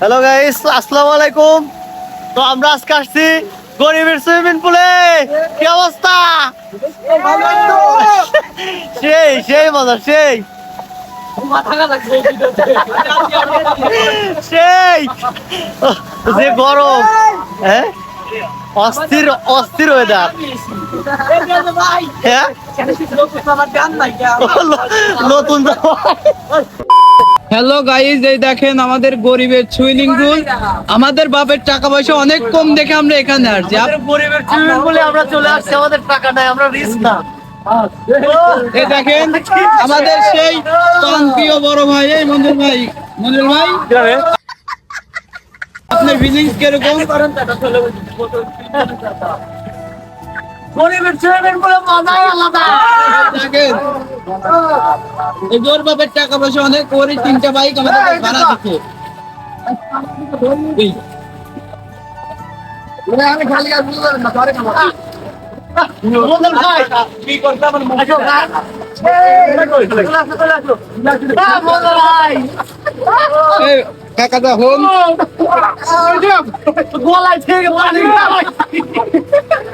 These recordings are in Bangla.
হ্যালো গাইস আসসালামু আলাইকুম তো আমরা আজকে আসছি গরিবের সুইমিং পুলে কি অবস্থা? সেই সেই মজা সেই। সেই। যে গরম। হ্যাঁ? অস্থির অস্থির ওয়েদার হ্যাঁ? নতুন। হ্যালো গাইজ এই দেখেন আমাদের গরিবের সুইমিং পুল আমাদের বাপের টাকা পয়সা অনেক কম দেখে আমরা এখানে আসছি। গরিবের সুইমিং পুলে আমরা চলে আসছি আমাদের টাকা নাই আমরা রিস্ক না। দেখেন আমাদের সেই প্রিয় বড় ভাই এই মঞ্জুর ভাই মঞ্জুর ভাই। আপনার ফিলিংস কীরকম? গরিবের সুইমিং পুলে মজাই আলাদা দেখেন এই জোর বাপের টাকা পয়সা অনেক ওর তিনটা বাইক আমাদের ভাড়া দিচ্ছে এই, মদন ভাই কি করতে আমার আসো চলে আসো চলে আসো আহ, মদন কাকাটা হন গলায় থেকে পানি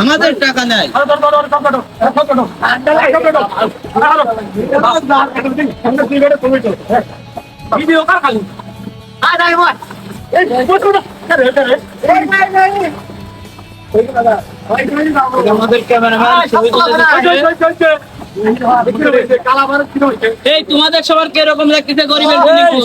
আমাদের টাকা নাই ভিডিও কার খালি আয় নাই ভাই এই বসো না এটা আমাদের ক্যামেরাম্যান। এই তোমাদের সবার কীরকম লাগতেছে গরিবের সুইমিং পুল